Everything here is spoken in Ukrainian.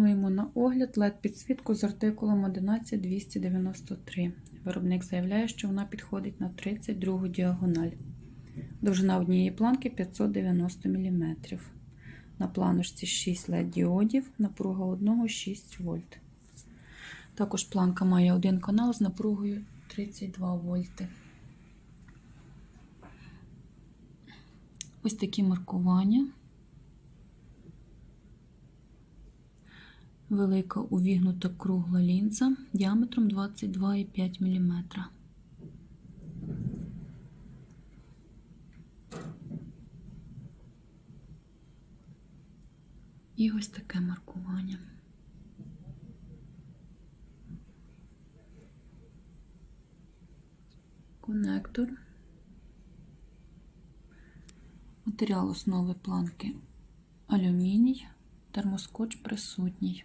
Пропонуємо на огляд LED-підсвітку з артикулом 11293. Виробник заявляє, що вона підходить на 32 діагональ. Довжина однієї планки 590 мм. На планочці 6 LED-діодів, напруга одного 6 вольт. Також планка має один канал з напругою 32 вольти. Ось такі маркування. Велика увігнута кругла лінза діаметром 22,5 мм. І ось таке маркування. Конектор. Матеріал основи планки алюміній, термоскотч присутній.